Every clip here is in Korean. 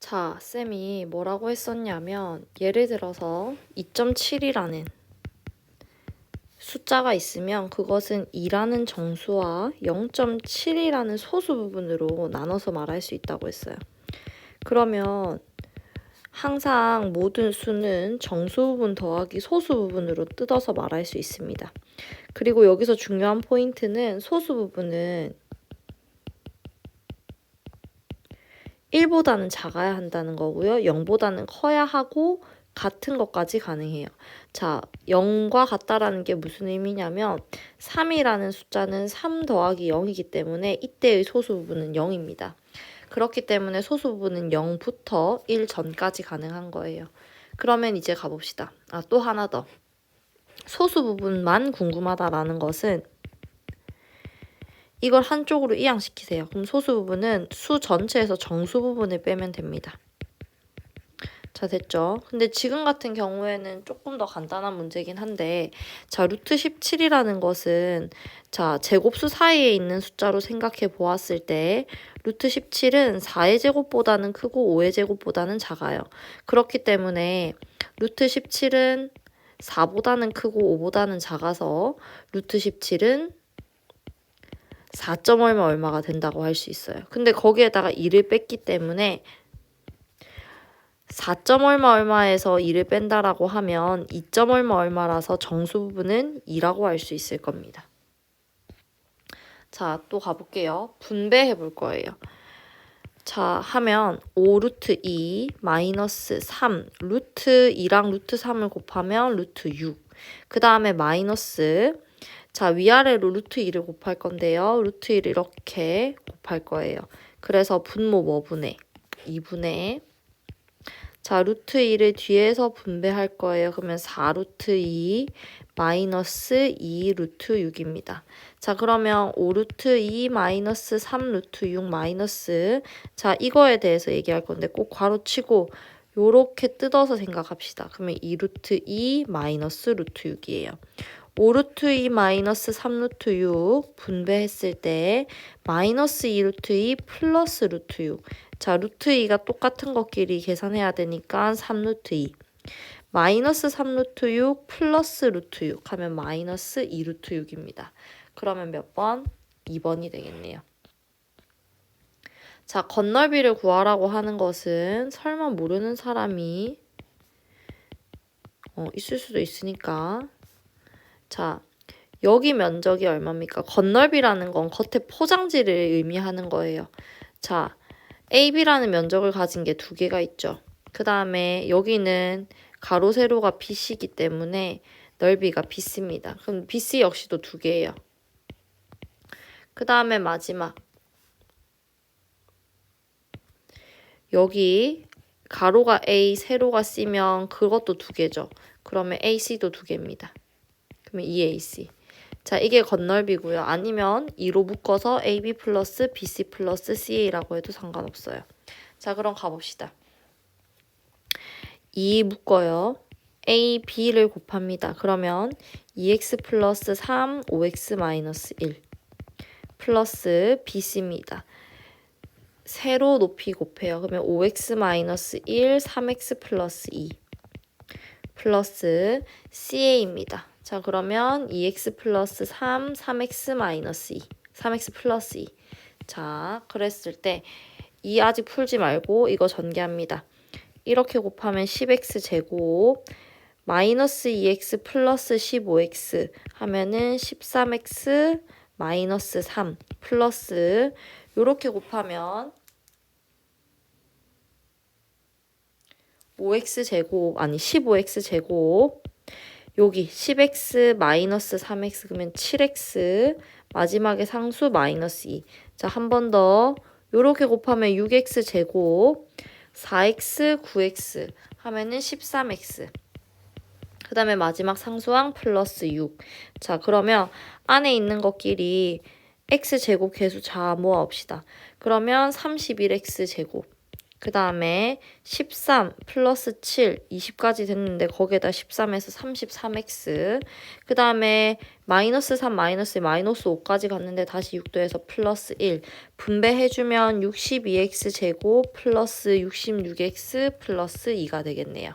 자, 쌤이 뭐라고 했었냐면, 예를 들어서 2.7이라는 숫자가 있으면 그것은 2라는 정수와 0.7이라는 소수 부분으로 나눠서 말할 수 있다고 했어요. 그러면 항상 모든 수는 정수 부분 더하기 소수 부분으로 뜯어서 말할 수 있습니다. 그리고 여기서 중요한 포인트는 소수 부분은 1보다는 작아야 한다는 거고요. 0보다는 커야 하고 같은 것까지 가능해요. 자, 0과 같다라는 게 무슨 의미냐면 3이라는 숫자는 3 더하기 0이기 때문에 이때의 소수 부분은 0입니다. 그렇기 때문에 소수 부분은 0부터 1 전까지 가능한 거예요. 그러면 이제 가봅시다. 아, 또 하나 더. 소수 부분만 궁금하다라는 것은 이걸 한쪽으로 이양시키세요. 그럼 소수 부분은 수 전체에서 정수 부분을 빼면 됩니다. 자, 됐죠? 근데 지금 같은 경우에는 조금 더 간단한 문제긴 한데, 자, 루트 17이라는 것은, 자, 제곱수 사이에 있는 숫자로 생각해 보았을 때, 루트 17은 4의 제곱보다는 크고 5의 제곱보다는 작아요. 그렇기 때문에, 루트 17은 4보다는 크고 5보다는 작아서, 루트 17은 4점 얼마 얼마가 된다고 할 수 있어요. 근데 거기에다가 2를 뺐기 때문에 4점 얼마 얼마에서 2를 뺀다라고 하면 2점 얼마 얼마라서 정수 부분은 2라고 할 수 있을 겁니다. 자, 또 가볼게요. 분배해 볼 거예요. 자, 하면 5 루트 2 마이너스 3 루트 2랑 루트 3을 곱하면 루트 6. 그 다음에 마이너스 자, 위아래로 루트 2를 곱할 건데요. 루트 2를 이렇게 곱할 거예요. 그래서 분모 뭐분의 2분의 자, 루트 2를 뒤에서 분배할 거예요. 그러면 4 루트 2 마이너스 2 루트 6입니다. 자, 그러면 5 루트 2 마이너스 3 루트 6 마이너스 자, 이거에 대해서 얘기할 건데 꼭 괄호 치고 요렇게 뜯어서 생각합시다. 그러면 2 루트 2 마이너스 루트 6이에요. 5루트 2 마이너스 3루트 6 분배했을 때 마이너스 2루트 2 플러스 루트 6. 자, 루트 2가 똑같은 것끼리 계산해야 되니까 3루트 2. 마이너스 3루트 6 플러스 루트 6 하면 마이너스 2루트 6입니다. 그러면 몇 번? 2번이 되겠네요. 자, 건널비를 구하라고 하는 것은 설마 모르는 사람이 어, 있을 수도 있으니까 자, 여기 면적이 얼마입니까? 건널비라는 건 겉에 포장지를 의미하는 거예요. 자, AB라는 면적을 가진 게 두 개가 있죠. 그 다음에 여기는 가로 세로가 BC이기 때문에 넓이가 BC입니다. 그럼 BC 역시도 두 개예요. 그 다음에 마지막 여기 가로가 A, 세로가 C면 그것도 두 개죠. 그러면 AC도 두 개입니다. 그러면 EAC. 자, 이게 건널비고요. 아니면 2로 묶어서 AB 플러스 BC 플러스 CA라고 해도 상관없어요. 자, 그럼 가봅시다. 2 묶어요. A, B를 곱합니다. 그러면 2x 플러스 3, 5x 마이너스 1 플러스 BC입니다. 세로 높이 곱해요. 그러면 5x 마이너스 1, 3x 플러스 2 플러스 CA입니다. 자, 그러면 2x 플러스 3, 3x 마이너스 2, 3x 플러스 2. 자, 그랬을 때이 아직 풀지 말고 이거 전개합니다. 이렇게 곱하면 10x 제곱 마이너스 2x 플러스 15x 하면은 13x 마이너스 3 플러스 이렇게 곱하면 5x 제곱 아니 15x 제곱 여기 10x 마이너스 3x 그러면 7x 마지막에 상수 마이너스 2. 자, 한 번 더. 요렇게 곱하면 6x 제곱 4x 9x 하면은 13x. 그 다음에 마지막 상수항 플러스 6. 자, 그러면 안에 있는 것끼리 x 제곱 계수 자 모아 봅시다. 그러면 31x 제곱 그 다음에 13 플러스 7, 20까지 됐는데 거기에다 13에서 33x. 그 다음에 마이너스 3, 마이너스 1, 마이너스 5까지 갔는데 다시 6도에서 플러스 1. 분배해주면 62x 제곱 플러스 66x 플러스 2가 되겠네요.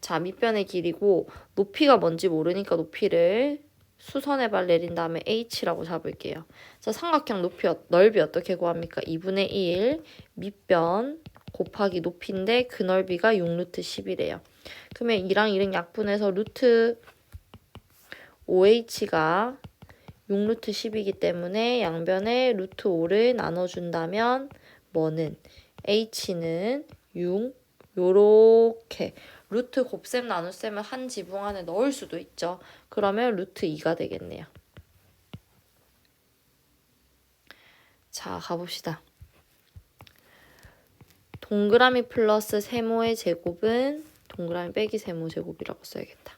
자, 밑변의 길이고 높이가 뭔지 모르니까 높이를 수선의 발 내린 다음에 h라고 잡을게요. 자, 삼각형 높이 어- 넓이 어떻게 구합니까? 2분의 1 밑변 곱하기 높이인데 그 넓이가 6루트 10이래요. 그러면 2랑 1은 약분해서 루트 5h가 6루트 10이기 때문에 양변에 루트 5를 나눠준다면 뭐는 h는 6 요렇게 루트 곱셈 나눗셈을 한 지붕 안에 넣을 수도 있죠. 그러면 루트 2가 되겠네요. 자, 가봅시다. 동그라미 플러스 세모의 제곱은 동그라미 빼기 세모 제곱이라고 써야겠다.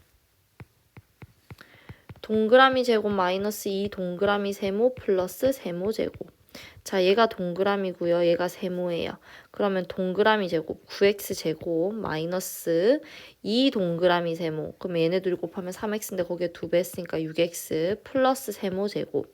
동그라미 제곱 마이너스 2 동그라미 세모 플러스 세모 제곱. 자, 얘가 동그라미고요. 얘가 세모예요. 그러면 동그라미 제곱 9x 제곱 마이너스 2 동그라미 세모. 그럼 얘네 둘이 곱하면 3x인데 거기에 두배 했으니까 6x 플러스 세모 제곱.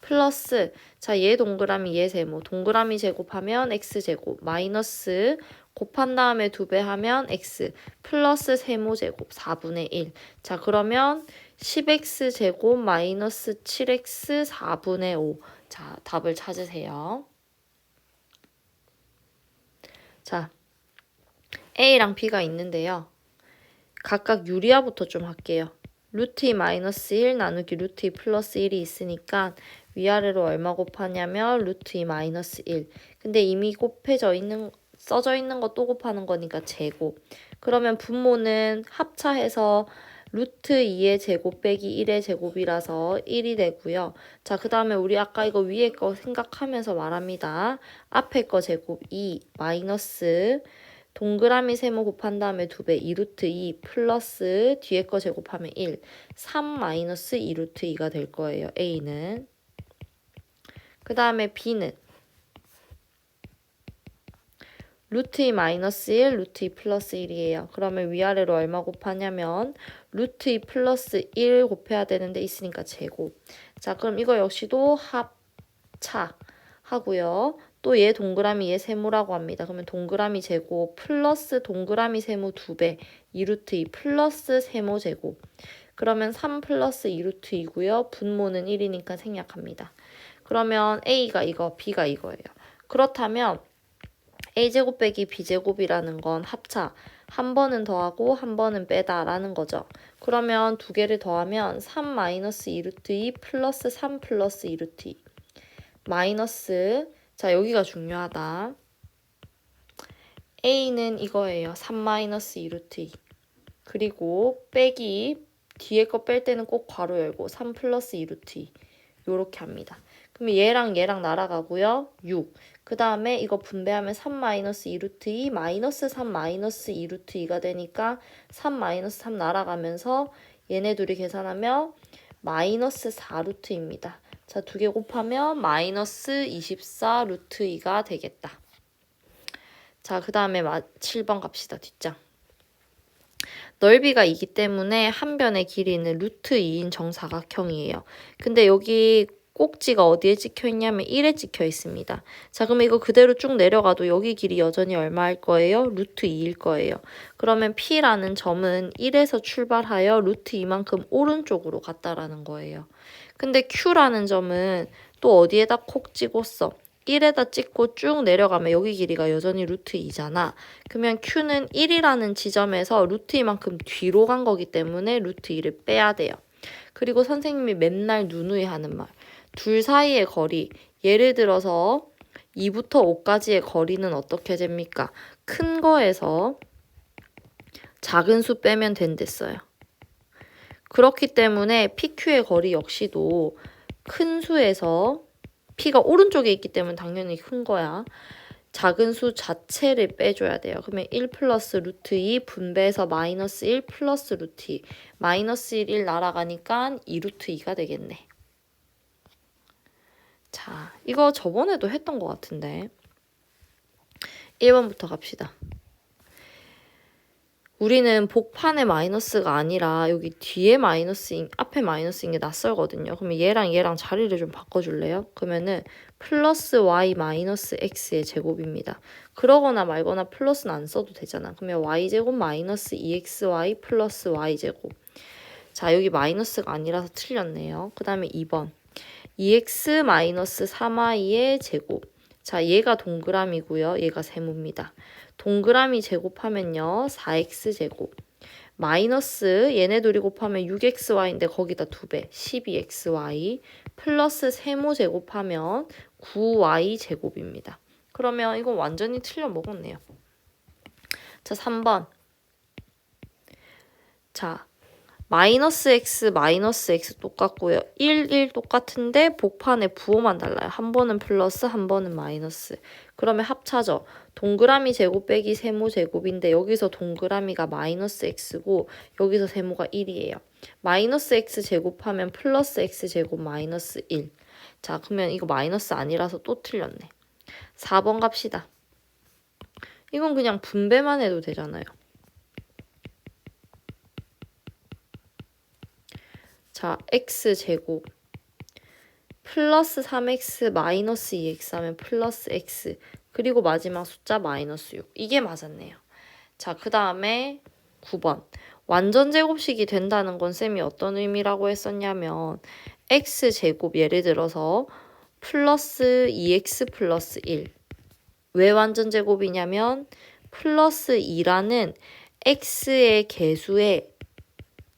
플러스 자, 얘 동그라미 얘 세모. 동그라미 제곱하면 x 제곱 마이너스 곱한 다음에 두배 하면 x 플러스 세모 제곱 4분의 1. 자, 그러면 10x 제곱 마이너스 7x 4분의 5. 자, 답을 찾으세요. 자, A랑 B가 있는데요. 각각 유리화부터 좀 할게요. 루트 2 마이너스 1 나누기 루트 2 플러스 1이 있으니까 위아래로 얼마 곱하냐면 루트 2 마이너스 1. 근데 이미 곱해져 있는 써져 있는 거 또 곱하는 거니까 제곱. 그러면 분모는 합차해서 루트 2의 제곱 빼기 1의 제곱이라서 1이 되고요. 자, 그 다음에 우리 아까 이거 위에 거 생각하면서 말합니다. 앞에 거 제곱 2 마이너스 동그라미 세모 곱한 다음에 2배 2루트 2 플러스 뒤에 거 제곱하면 1 3 마이너스 2루트 2가 될 거예요. A는 그 다음에 B는 루트 2 마이너스 1, 루트 2 플러스 1이에요. 그러면 위아래로 얼마 곱하냐면 루트 2 플러스 1 곱해야 되는데 있으니까 제곱. 자, 그럼 이거 역시도 합차 하고요. 또 얘 동그라미 얘 세모라고 합니다. 그러면 동그라미 제곱 플러스 동그라미 세모 2배 2루트 2 플러스 세모 제곱. 그러면 3 플러스 2루트 2고요. 분모는 1이니까 생략합니다. 그러면 A가 이거, B가 이거예요. 그렇다면 a제곱 빼기 b제곱이라는 건 합차. 한 번은 더하고 한 번은 빼다라는 거죠. 그러면 두 개를 더하면 3 마이너스 2루트 2 플러스 3 플러스 2루트 2 마이너스 자 여기가 중요하다. a는 이거예요. 3 마이너스 2루트 2 그리고 빼기 뒤에 거 뺄 때는 꼭 괄호 열고 3 플러스 2루트 2 요렇게 합니다. 그러면 얘랑 얘랑 날아가고요. 6. 그 다음에 이거 분배하면 3 마이너스 2루트 2 마이너스 3 마이너스 2루트 2가 되니까 3 마이너스 3 날아가면서 얘네 둘이 계산하면 마이너스 4루트입니다. 자, 두 개 곱하면 마이너스 24 루트 2가 되겠다. 자, 그 다음에 7번 갑시다. 뒷장. 넓이가 2기 때문에 한 변의 길이는 루트 2인 정사각형이에요. 근데 여기 꼭지가 어디에 찍혀 있냐면 1에 찍혀 있습니다. 자, 그럼 이거 그대로 쭉 내려가도 여기 길이 여전히 얼마일 거예요? 루트 2일 거예요. 그러면 P라는 점은 1에서 출발하여 루트 2만큼 오른쪽으로 갔다라는 거예요. 근데 Q라는 점은 또 어디에다 콕 찍었어? 1에다 찍고 쭉 내려가면 여기 길이가 여전히 루트 2잖아. 그러면 Q는 1이라는 지점에서 루트 2만큼 뒤로 간 거기 때문에 루트 2를 빼야 돼요. 그리고 선생님이 맨날 누누이 하는 말. 둘 사이의 거리, 예를 들어서 2부터 5까지의 거리는 어떻게 됩니까? 큰 거에서 작은 수 빼면 된댔어요. 그렇기 때문에 PQ의 거리 역시도 큰 수에서 P가 오른쪽에 있기 때문에 당연히 큰 거야. 작은 수 자체를 빼줘야 돼요. 그러면 1 플러스 루트 2 분배해서 마이너스 1 플러스 루트 2 마이너스 1, 1 날아가니까 2 루트 2가 되겠네. 자, 이거 저번에도 했던 것 같은데. 1번부터 갑시다. 우리는 복판에 마이너스가 아니라 여기 뒤에 마이너스인, 앞에 마이너스인 게 낯설거든요. 그러면 얘랑 얘랑 자리를 좀 바꿔줄래요? 그러면은 플러스 y 마이너스 x의 제곱입니다. 그러거나 말거나 플러스는 안 써도 되잖아. 그러면 y제곱 마이너스 2xy 플러스 y제곱. 자, 여기 마이너스가 아니라서 틀렸네요. 그 다음에 2번. 2x 마이너스 3y의 제곱. 자, 얘가 동그라미고요. 얘가 세모입니다. 동그라미 제곱하면요. 4x 제곱. 마이너스 얘네 둘이 곱하면 6xy인데 거기다 2배 12xy 플러스 세모 제곱하면 9y 제곱입니다. 그러면 이건 완전히 틀려 먹었네요. 자, 3번. 자, 마이너스 x 마이너스 x 똑같고요. 1, 1 똑같은데 복판에 부호만 달라요. 한 번은 플러스, 한 번은 마이너스. 그러면 합차죠. 동그라미 제곱 빼기 세모 제곱인데 여기서 동그라미가 마이너스 x고 여기서 세모가 1이에요. 마이너스 x 제곱하면 플러스 x 제곱 마이너스 1. 자, 그러면 이거 마이너스 아니라서 또 틀렸네. 4번 갑시다. 이건 그냥 분배만 해도 되잖아요. 자, x 제곱 플러스 3x 마이너스 2x 하면 플러스 x 그리고 마지막 숫자 마이너스 6 이게 맞았네요. 자, 그 다음에 9번 완전 제곱식이 된다는 건 쌤이 어떤 의미라고 했었냐면 x 제곱 예를 들어서 플러스 2x 플러스 1. 왜 완전 제곱이냐면 플러스 2라는 x의 개수의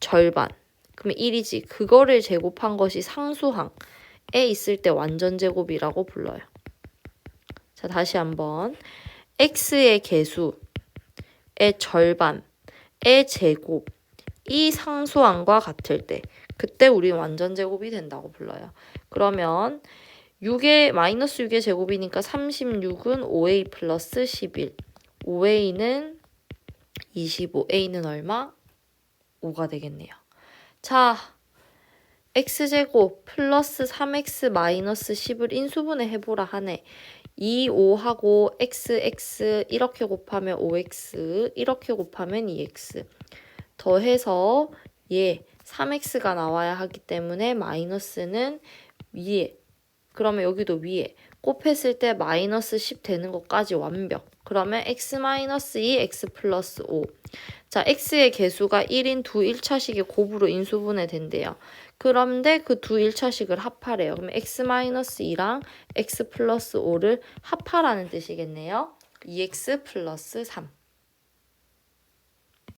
절반. 그러면 1이지. 그거를 제곱한 것이 상수항에 있을 때 완전 제곱이라고 불러요. 자, 다시 한번. x의 개수의 절반의 제곱. 이 상수항과 같을 때 그때 우리 완전 제곱이 된다고 불러요. 그러면 6의 마이너스 6의 제곱이니까 36은 5a 플러스 11. 5a는 25, a는 얼마? 5가 되겠네요. 자, x제곱 플러스 3x 마이너스 10을 인수분해 해보라 하네. 2, 5하고 x, x 이렇게 곱하면 5x, 이렇게 곱하면 2x. 더해서 얘 3x가 나와야 하기 때문에 마이너스는 위에 그러면 여기도 위에 곱했을 때 마이너스 10 되는 것까지 완벽. 그러면 x 마이너스 2, x 플러스 5. 자, x의 개수가 1인 두 1차식이 곱으로 인수분해 된대요. 그런데 그 두 1차식을 합하래요. 그러면 x 마이너스 2랑 x 플러스 5를 합하라는 뜻이겠네요. 2x 플러스 3.